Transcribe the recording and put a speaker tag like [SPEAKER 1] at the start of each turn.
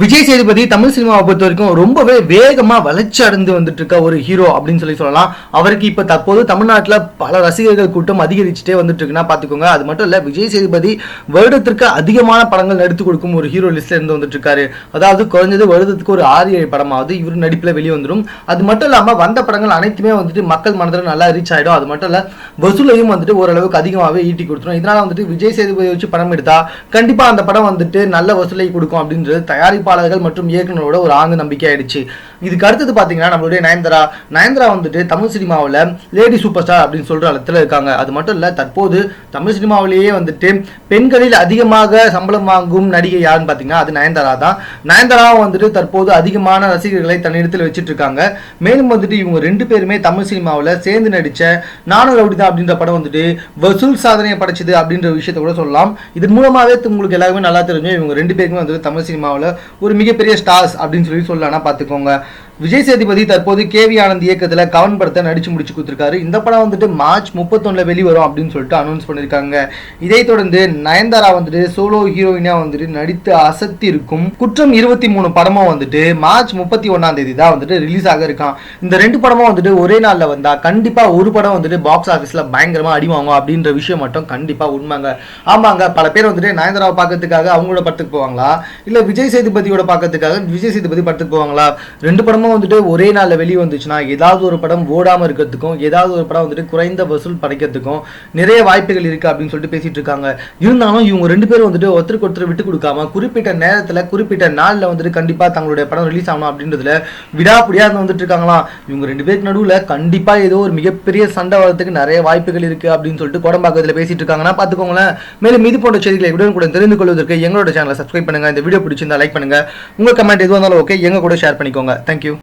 [SPEAKER 1] விஜய் சேதுபதி தமிழ் சினிமாவை பொறுத்த வரைக்கும் ரொம்பவே வேகமாக வளர்ச்சி அடைந்து வந்துட்டு இருக்க ஒரு ஹீரோ அப்படின்னு சொல்லி சொல்லலாம். அவருக்கு இப்போ தற்போது தமிழ்நாட்டில் பல ரசிகர்கள் கூட்டம் அதிகரிச்சுட்டே வந்துட்டு இருக்குன்னா பார்த்துக்கோங்க. அது மட்டும் இல்லை விஜய் சேதுபதி வருடத்திற்கு அதிகமான படங்கள் நடித்து கொடுக்கும் ஒரு ஹீரோ லிஸ்ட்ல இருந்து வந்துட்டு இருக்காரு அதாவது குறைஞ்சது வருடத்துக்கு ஒரு ஆறு ஏழு படமாவது இவர் நடிப்பில் வெளியே வந்துடும் அது மட்டும் இல்லாமல் வந்த படங்கள் அனைத்துமே வந்துட்டு மக்கள் மனதில் நல்லா ரீச் ஆகிடும் அது மட்டும் இல்லை வசூலையும் வந்துட்டு ஓரளவுக்கு அதிகமாகவே ஈட்டி கொடுத்துரும். இதனால் வந்துட்டு விஜய் சேதுபதி வச்சு படம் எடுத்தால் கண்டிப்பாக அந்த படம் வந்துட்டு நல்ல வசூலை கொடுக்கும் அப்படின்றது தயாரிப்பாளர்கள் மற்றும் இயக்குநரோட ஒரு ஆழ்ந்த நம்பிக்கை ஆயிடுச்சு. இதுக்கு அடுத்தது பார்த்தீங்கன்னா நம்மளுடைய நயன்தாரா. நயன்தாரா வந்துட்டு தமிழ் சினிமாவில் லேடி சூப்பர் ஸ்டார் அப்படின்னு சொல்ற இடத்துல இருக்காங்க. அது மட்டும் இல்ல தற்போது தமிழ் சினிமாவிலேயே வந்துட்டு பெண்களில் அதிகமாக சம்பளம் வாங்கும் நடிகை யாருன்னு பார்த்தீங்கன்னா அது நயன்தாரா தான். நயன்தாராவும் வந்துட்டு தற்போது அதிகமான ரசிகர்களை தன்னிடத்தில் வச்சுட்டு இருக்காங்க. மேலும் வந்துட்டு இவங்க ரெண்டு பேருமே தமிழ் சினிமாவில் சேர்ந்து நடித்த நானும் ரவுடி தான் அப்படின்ற படம் வந்துட்டு வசூல் சாதனையை படைச்சது அப்படின்ற விஷயத்தை கூட சொல்லலாம். இதன் மூலமாகவே உங்களுக்கு எல்லாருமே நல்லா தெரிஞ்சு இவங்க ரெண்டு பேருமே வந்துட்டு தமிழ் சினிமாவில் ஒரு மிகப்பெரிய ஸ்டார்ஸ் அப்படின்னு சொல்லி சொல்லலாம் பார்த்துக்கோங்க. விஜய் சேதுபதி தற்போது கேவி ஆனந்த் இயக்கத்தில் கவன் படத்தை நடிச்சு முடிச்சு கொடுத்துருக்காரு. இந்த படம் வந்துட்டு மார்ச் முப்பத்தொன்னில் வெளிவரும் அப்படின்னு சொல்லிட்டு அனௌன்ஸ் பண்ணியிருக்காங்க இதை தொடர்ந்து நயன்தாரா வந்துட்டு சோலோ ஹீரோயினா வந்துட்டு நடித்து அசத்தி இருக்கும். குற்றம் இருபத்தி மூணு படமும் வந்துட்டு மார்ச் முப்பத்தி ஒன்னாம் தேதி தான் வந்துட்டு ரிலீஸ் ஆக இருக்கான் இந்த ரெண்டு படமும் வந்துட்டு ஒரே நாளில் வந்தால் கண்டிப்பாக ஒரு படம் வந்துட்டு பாக்ஸ் ஆஃபீஸில் பயங்கரமாக அடி வாங்கும் அப்படின்ற விஷயம் மட்டும் கண்டிப்பாக உண்மைங்க. ஆமாங்க பல பேர் வந்துட்டு நயன்தாராவை பார்க்கறதுக்காக அவங்களோட படத்துக்கு போவாங்களா? இல்லை விஜய் சேதுபதியோட பார்க்கறதுக்காக விஜய் சேதுபதி படத்துக்கு போவாங்களா? ரெண்டு படமும் வந்துட்டு ஒரே நாளில் வெளியே வந்துச்சுன்னா ஏதாவது ஒரு படம் ஓடாமல் இருக்கிறதுக்கும் ஏதாவது ஒரு படம் வந்துட்டு குறைந்த வசூல் படைக்கிறதுக்கும் நிறைய வாய்ப்புகள் இருக்குது அப்படின்னு சொல்லிட்டு பேசிகிட்டு இருக்காங்க. இருந்தாலும் இவங்க ரெண்டு பேரும் வந்துட்டு ஒருத்தருக்கு ஒருத்தர் விட்டு கொடுக்காம குறிப்பிட்ட நேரத்தில் குறிப்பிட்ட நாளில் வந்துட்டு கண்டிப்பாக தங்களுடைய படம் ரிலீஸ் ஆகணும் அப்படின்றதுல விடாப்பிடியாக வந்துட்டு இருக்காங்களாம். இவங்க ரெண்டு பேருக்கு நடுவில் கண்டிப்பாக ஏதோ ஒரு மிகப்பெரிய சண்டை வரதுக்கு நிறைய வாய்ப்புகள் இருக்குது அப்படின்னு சொல்லிட்டு கோடம்பாக்கத்துல பேசிகிட்டு இருக்காங்கன்னா பார்த்துக்கோங்களேன். மேலும் இது போன்ற செய்திகளை விட கூட தெரிந்து கொள்வதற்கு எங்களோட சேனலை சப்ஸ்கிரைப் பண்ணுங்கள் இந்த வீடியோ பிடிச்சிருந்தா லைக் பண்ணுங்க. உங்கள் கமெண்ட் எதுவாக இருந்தாலும் ஓகே எங்க கூட ஷேர் பண்ணிக்கோங்க. தேங்க்யூ